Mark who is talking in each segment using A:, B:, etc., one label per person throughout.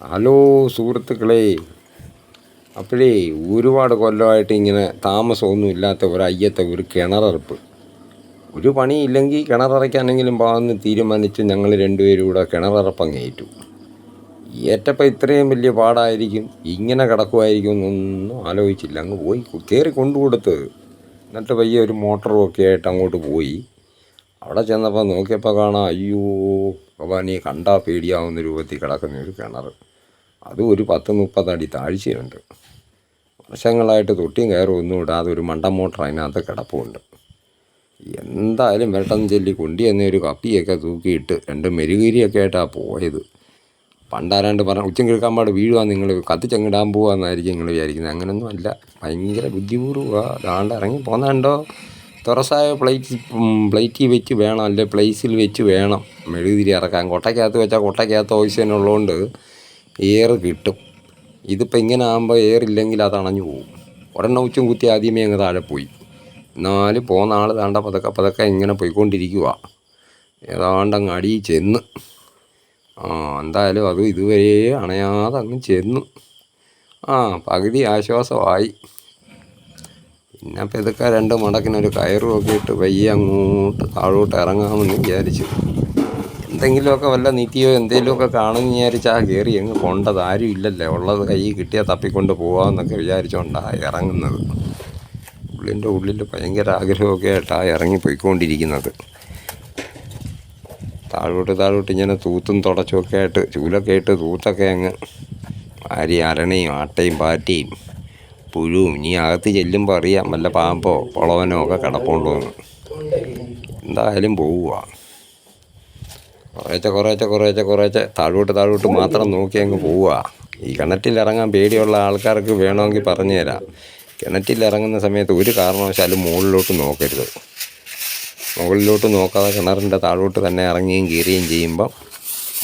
A: Hello സുഹൃത്തുക്കളെ. അപ്പോഴേ ഒരുപാട് കൊല്ലമായിട്ട് ഇങ്ങനെ താമസമൊന്നും ഇല്ലാത്ത ഒരു അയ്യത്തെ ഒരു കിണറപ്പ് ഒരു പണിയില്ലെങ്കിൽ കിണററയ്ക്കാനെങ്കിലും പാന്ന് തീരുമാനിച്ച് ഞങ്ങൾ രണ്ടുപേരും കൂടെ കിണററപ്പങ്ങ് ഏറ്റു ഏറ്റപ്പം ഇത്രയും വലിയ പാടായിരിക്കും ഇങ്ങനെ കിടക്കുമായിരിക്കും എന്നൊന്നും ആലോചിച്ചില്ല. അങ്ങ് പോയി കയറി കൊണ്ടുകൊടുത്ത്. എന്നിട്ട് പയ്യെ ഒരു മോട്ടറും ഒക്കെ ആയിട്ട് അങ്ങോട്ട് പോയി. അവിടെ ചെന്നപ്പോൾ നോക്കിയപ്പോൾ കാണാം അയ്യോ ഭഗവാനീ കണ്ടാ പേടിയാവുന്ന രൂപത്തിൽ കിടക്കുന്ന ഒരു കിണർ അതും ഒരു പത്ത് മുപ്പതടി താഴ്ചയുണ്ട്. വർഷങ്ങളായിട്ട് തൊട്ടിയും കയറും ഒന്നും ഇടാതെ ഒരു മണ്ട മോട്ടർ അതിനകത്ത് കിടപ്പുണ്ട്. എന്തായാലും വെട്ടം ചൊല്ലി കൊണ്ടി എന്നൊരു കപ്പിയൊക്കെ തൂക്കിയിട്ട് രണ്ട് മെരുകീരിയൊക്കെ ആയിട്ടാണ് പോയത്. പണ്ടാരാണ്ട് പറഞ്ഞ ഉച്ചം കിഴക്കാമ്പാട് വീഴുക നിങ്ങൾ കത്തിച്ചങ്ങിടാൻ പോവാന്നായിരിക്കും നിങ്ങൾ വിചാരിക്കുന്നത്. അങ്ങനെയൊന്നും അല്ല. ഭയങ്കര ബുദ്ധിപൂർവമാണ് അതാണ്ട് ഇറങ്ങി പോന്നാണ്ടോ? തുറസായ പ്ലേറ്റ് പ്ലേറ്റിൽ വെച്ച് വേണം അല്ലെ പ്ലേസിൽ വെച്ച് വേണം മെഴുകുതിരി ഇറക്കാൻ. കൊട്ടയ്ക്കകത്ത് വെച്ചാൽ കൊട്ടയ്ക്കകത്ത് ഓക്സിജൻ ഉള്ളതുകൊണ്ട് എയർ കിട്ടും. ഇതിപ്പോൾ ഇങ്ങനെ ആകുമ്പോൾ എയർ ഇല്ലെങ്കിൽ അത് അണഞ്ഞു പോകും ഒരെണ്ണം ഉച്ചും കുത്തി ആദ്യമേ അങ്ങ് താഴെ പോയി. എന്നാലും പോകുന്ന ആൾ താണ്ട പതുക്കെ പതുക്കെ ഇങ്ങനെ പോയിക്കൊണ്ടിരിക്കുക ഏതാണ്ട് അങ്ങ് അടി ചെന്ന്. ആ എന്തായാലും അത് ഇതുവരെ അണയാതെ അങ്ങ് ചെന്നു. ആ പകുതി ആശ്വാസമായി. പിന്നെ അപ്പോൾ ഇതൊക്കെ രണ്ട് മടക്കിനൊരു കയറും ഒക്കെ ഇട്ട് പയ്യെ അങ്ങോട്ട് താഴോട്ട് ഇറങ്ങാമെന്ന് വിചാരിച്ചു. എന്തെങ്കിലുമൊക്കെ വല്ല നിത്യോ എന്തെങ്കിലുമൊക്കെ കാണുമെന്ന് വിചാരിച്ചാൽ കയറി എങ്ങ് കൊണ്ടത് ആരും ഇല്ലല്ലേ. ഉള്ളത് കൈ കിട്ടിയാൽ തപ്പിക്കൊണ്ട് പോകാമെന്നൊക്കെ വിചാരിച്ചുകൊണ്ടാണ് ഇറങ്ങുന്നത്. ഉള്ളിന്റെ ഉള്ളിൽ ഭയങ്കര ആഗ്രഹമൊക്കെ ആയിട്ടാണ് ഇറങ്ങി പോയിക്കൊണ്ടിരിക്കുന്നത് താഴോട്ട് താഴോട്ട് ഇങ്ങനെ തൂത്തും തുടച്ചുമൊക്കെ ആയിട്ട് ചൂലൊക്കെ ഇട്ട് തൂത്തൊക്കെ അങ്ങ് ആരി അരണയും ആട്ടയും പാറ്റയും പുഴുവും ഇനി അകത്ത് ചെല്ലുമ്പോൾ അറിയാം വല്ല പാമ്പോ പൊളവനോ ഒക്കെ കിടപ്പുണ്ടോന്ന്. എന്തായാലും പോവുക കുറേശ്ശെ കുറേച്ചെ കുറേച്ചെ കുറേച്ചെ താഴോട്ട് താഴോട്ട് മാത്രം നോക്കി അങ്ങ് പോവുക. ഈ കിണറ്റിൽ ഇറങ്ങാൻ പേടിയുള്ള ആൾക്കാർക്ക് വേണമെങ്കിൽ പറഞ്ഞു തരാം. കിണറ്റിൽ ഇറങ്ങുന്ന സമയത്ത് ഒരു കാരണവശാലും മുകളിലോട്ട് നോക്കരുത്. മുകളിലോട്ട് നോക്കാതെ കിണറിന്റെ താഴോട്ട് തന്നെ ഇറങ്ങുകയും കയറുകയും ചെയ്യുമ്പം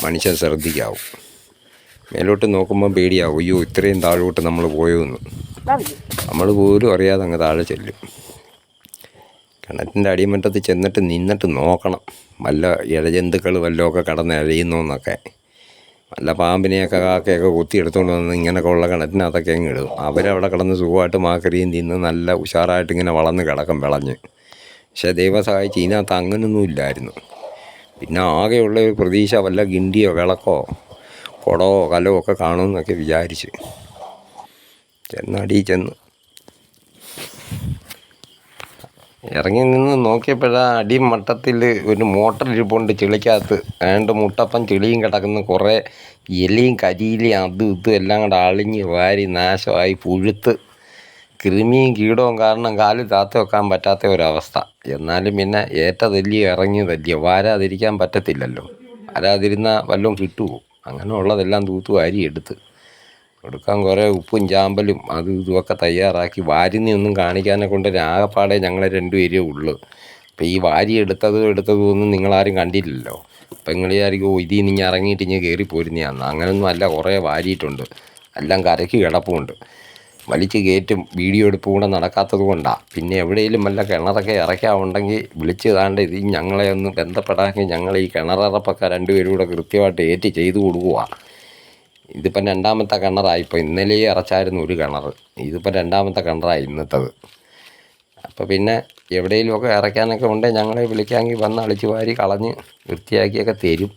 A: മനുഷ്യൻ ശ്രദ്ധിക്കാവും. മേലോട്ട് നോക്കുമ്പോൾ പേടിയാവും. അയ്യോ ഇത്രയും താഴോട്ട് നമ്മൾ പോയോന്ന്. നമ്മൾ പോലും അറിയാതെ അങ്ങ് താഴെ ചെല്ലും. കിണറ്റിന്റെ അടിമറ്റത്ത് ചെന്നിട്ട് നിന്നിട്ട് നോക്കണം. വല്ല ഇഴജന്തുക്കൾ വല്ലതൊക്കെ കടന്ന് ഇഴയുന്നോന്നൊക്കെ വല്ല പാമ്പിനെയൊക്കെ കാക്കയൊക്കെ കുത്തിയെടുത്തുകൊണ്ട് വന്ന് ഇങ്ങനെയൊക്കെ ഉള്ള കിണറ്റിനകത്തൊക്കെ അങ്ങ് ഇടും. അവരവിടെ കിടന്ന് സുഖമായിട്ട് മാക്കരിയും തിന്ന് നല്ല ഉഷാറായിട്ട് ഇങ്ങനെ വളർന്ന് കിടക്കും വിളഞ്ഞ്. പക്ഷേ ദൈവം സഹായിച്ച് ഇതിനകത്ത് അങ്ങനൊന്നും ഇല്ലായിരുന്നു. പിന്നെ ആകെയുള്ള ഒരു പ്രതീക്ഷ വല്ല ഗിണ്ടിയോ വിളക്കോ കുടമോ കലോ ഒക്കെ കാണുമെന്നൊക്കെ വിചാരിച്ച്. ചെന്നടി ചെന്ന് ഇറങ്ങി നിന്ന് നോക്കിയപ്പോഴാ അടിമട്ടത്തിൽ ഒരു മോട്ടർ ഇരിപ്പുണ്ട് ചെളിക്കകത്ത്. രണ്ട് മുട്ടപ്പം ചെളിയും കിടക്കുന്നു. കുറേ എലിയും കരിയിലയും അതും ഇതും എല്ലാം കൂടെ അളിഞ്ഞ് വാരി നാശമായി പുഴുത്ത്. കൃമിയും കീടവും കാരണം കാലിൽ താത്ത വെക്കാൻ പറ്റാത്ത ഒരവസ്ഥ. എന്നാലും പിന്നെ ഏറ്റതല്ലിയോ ഇറങ്ങിയതല്ലിയോ വാരാതിരിക്കാൻ പറ്റത്തില്ലല്ലോ. വാരാതിരുന്ന വല്ലതും കിട്ടുമോ അങ്ങനെ ഉള്ളതെല്ലാം തൂത്തു വാരി എടുത്ത്. കൊടുക്കാൻ കുറേ ഉപ്പും ചാമ്പലും അതും ഇതുമൊക്കെ തയ്യാറാക്കി ഒന്നും കാണിക്കാനെ കൊണ്ട് ആകപ്പാടെ ഞങ്ങളെ രണ്ടുപേരേ ഉള്ളൂ. അപ്പം ഈ വാരി എടുത്തതും എടുത്തതും ഒന്നും നിങ്ങളാരും കണ്ടില്ലല്ലോ. അപ്പം നിങ്ങൾ വിചാരിക്കും ഓ ഇതിൽ നിന്ന് ഇറങ്ങിയിട്ട് ഇങ്ങനെ കയറി പോരുന്നതാണ് അങ്ങനൊന്നും അല്ല കുറേ വാരിയിട്ടുണ്ട്. എല്ലാം കരയ്ക്ക് കിടപ്പുണ്ട്. വലിച്ച് കയറ്റും വീഡിയോ എടുപ്പ് കൂടെ നടക്കാത്തത് കൊണ്ടാണ് പിന്നെ എവിടെയെങ്കിലും വല്ല കിണറൊക്കെ ഇറക്കാവുണ്ടെങ്കിൽ വിളിച്ച് താണ്ട് ഇത് ഞങ്ങളെ ഒന്ന് ബന്ധപ്പെടാമെങ്കിൽ ഞങ്ങൾ ഈ കിണറപ്പൊക്കെ രണ്ടുപേരും കൂടെ കൃത്യമായിട്ട് ഏറ്റ് ചെയ്തു കൊടുക്കുക ഇതിപ്പം രണ്ടാമത്തെ കിണറായി ഇപ്പോൾ ഇന്നലെ ഇറച്ചായിരുന്നു ഒരു കിണർ ഇതിപ്പോൾ രണ്ടാമത്തെ കിണറായി ഇന്നത്തത്. അപ്പോൾ പിന്നെ എവിടെയെങ്കിലുമൊക്കെ ഇറക്കാനൊക്കെ ഉണ്ടെങ്കിൽ ഞങ്ങളെ വിളിക്കാമെങ്കിൽ വന്ന് അളിച്ച് വാരി കളഞ്ഞ് വൃത്തിയാക്കിയൊക്കെ തരും.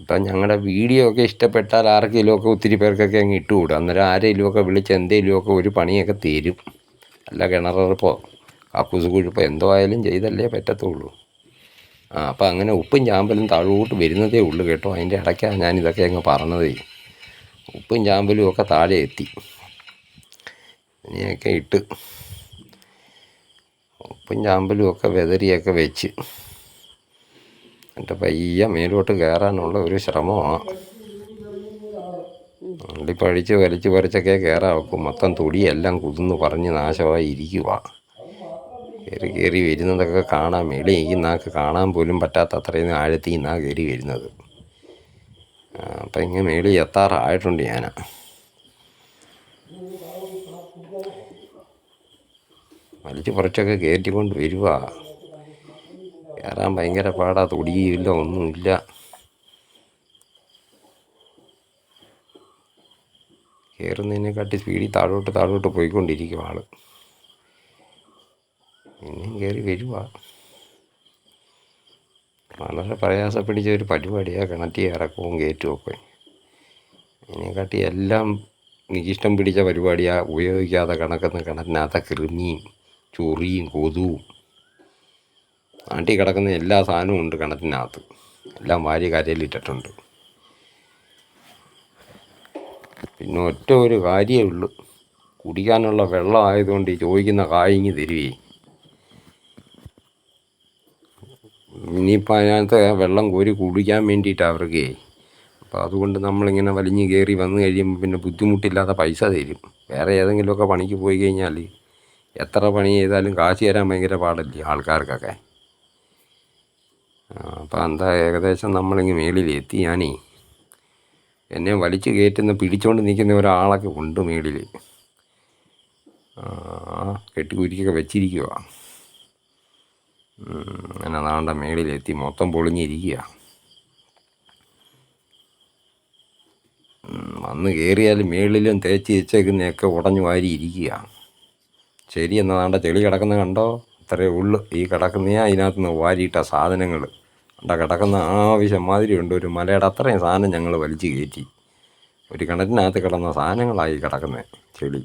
A: ഇപ്പം ഞങ്ങളുടെ വീഡിയോ ഒക്കെ ഇഷ്ടപ്പെട്ടാൽ ആർക്കെങ്കിലുമൊക്കെ ഒത്തിരി പേർക്കൊക്കെ അങ്ങ് ഇട്ടുകൂടും അന്നേരം ആരെങ്കിലുമൊക്കെ വിളിച്ച് എന്തെങ്കിലുമൊക്കെ ഒരു പണിയൊക്കെ തരും. അല്ല കിണറപ്പോ കക്കൂസ് കുഴിപ്പോ എന്തോ ആയാലും ചെയ്തല്ലേ പറ്റത്തുള്ളൂ. ആ അപ്പം അങ്ങനെ ഉപ്പും ചാമ്പലും താഴോട്ട് വരുന്നതേ ഉള്ളൂ കേട്ടോ. അതിന്റെ ഇടയ്ക്കാണ് ഞാനിതൊക്കെ അങ്ങ് പറഞ്ഞതേ. ഉപ്പും ചാമ്പലും ഒക്കെ താഴെ എത്തി. ഇനിയൊക്കെ ഇട്ട് ഉപ്പും ചാമ്പലും ഒക്കെ വെതറിയൊക്കെ വെച്ച് എന്നിട്ട് പയ്യ മേലോട്ട് കയറാനുള്ള ഒരു ശ്രമമാണ്. അള്ളിപ്പഴിച്ച് പഴിച്ച് വലിച്ച് പറിച്ചൊക്കെ കയറാൻ വെക്കും. മൊത്തം തൊടിയെല്ലാം കുതിർന്ന് പറഞ്ഞ് നാശമായി ഇരിക്കുക കയറി കയറി വരുന്നതൊക്കെ കാണാൻ മേളി ഈ നാക്ക് കാണാൻ പോലും പറ്റാത്ത അത്രയും ആഴത്തിൽ നാ കയറി വരുന്നത്. അപ്പം ഇങ്ങനെ മേളി എത്താറായിട്ടുണ്ട് ഞാൻ. വലിച്ച് കുറച്ചൊക്കെ കയറ്റിക്കൊണ്ട് വരുക കയറാൻ ഭയങ്കര പാടാ തൊടിയില്ല ഒന്നുമില്ല. കയറുന്നതിനെക്കാട്ടി സ്പീഡിൽ താഴോട്ട് താഴോട്ട് പോയിക്കൊണ്ടിരിക്കും ആൾ പിന്നെയും കയറി വരുക വളരെ പ്രയാസപ്പിടിച്ച ഒരു പരിപാടിയാണ് കിണറ്റി ഇറക്കവും കയറ്റും ഒക്കെ. അതിനെക്കാട്ടി എല്ലാം നിജിഷ്ടം പിടിച്ച പരിപാടിയാണ് ഉപയോഗിക്കാതെ കിടക്കുന്ന കിണറ്റിനകത്ത കൃമിയും ചൊറിയും കൊതുവും. നാട്ടിൽ കിടക്കുന്ന എല്ലാ സാധനവും ഉണ്ട് കിണറ്റിനകത്ത്. എല്ലാം വാരി കരയിലിട്ടിട്ടുണ്ട്. പിന്നെ ഒറ്റ ഒരു കാര്യമേ ഉള്ളൂ. കുടിക്കാനുള്ള വെള്ളം ആയതുകൊണ്ട് ചോദിക്കുന്ന കായിങ്ങി തരുവേ. ഇനിയിപ്പോൾ അതിനകത്ത് വെള്ളം കോരി കുടിക്കാൻ വേണ്ടിയിട്ടാണ് അവർക്ക്. അപ്പോൾ അതുകൊണ്ട് നമ്മളിങ്ങനെ വലിഞ്ഞ് കയറി വന്നു കഴിയുമ്പോൾ പിന്നെ ബുദ്ധിമുട്ടില്ലാതെ പൈസ തരും. വേറെ ഏതെങ്കിലുമൊക്കെ പണിക്ക് പോയി കഴിഞ്ഞാൽ എത്ര പണി ചെയ്താലും കാശ് തരാൻ ഭയങ്കര പാടല്ലേ ആൾക്കാർക്കൊക്കെ. അപ്പോൾ എന്താ ഏകദേശം നമ്മളിങ്ങ് മേളിലെത്തി ഞാനേ. എന്നെ വലിച്ചു കയറ്റുന്ന പിടിച്ചുകൊണ്ട് നിൽക്കുന്ന ഒരാളൊക്കെ ഉണ്ട് മേളിൽ കെട്ടിക്കുരിക്കൊക്കെ വെച്ചിരിക്കുക അങ്ങനെ നാണ്ട മേളിലെത്തി. മൊത്തം പൊളിഞ്ഞിരിക്കുക വന്ന് കയറിയാൽ മേളിലും തേച്ച് വെച്ചേക്കുന്നതൊക്കെ ഉടഞ്ഞു വാരി ഇരിക്കുക ശരി എന്നാൽ നാണ്ട ചെളി കിടക്കുന്ന കണ്ടോ? അത്രയേ ഉള്ളു. ഈ കിടക്കുന്ന അതിനകത്ത് നിന്ന് വാരിയിട്ട സാധനങ്ങൾ അവിടെ കിടക്കുന്ന ആവശ്യം മാതിരി ഉണ്ട് ഒരു മലയുടെ അത്രയും സാധനം ഞങ്ങൾ വലിച്ചു കയറ്റി. ഒരു കിണറ്റിനകത്ത് കിടന്ന സാധനങ്ങളായി കിടക്കുന്നത് ചെളി.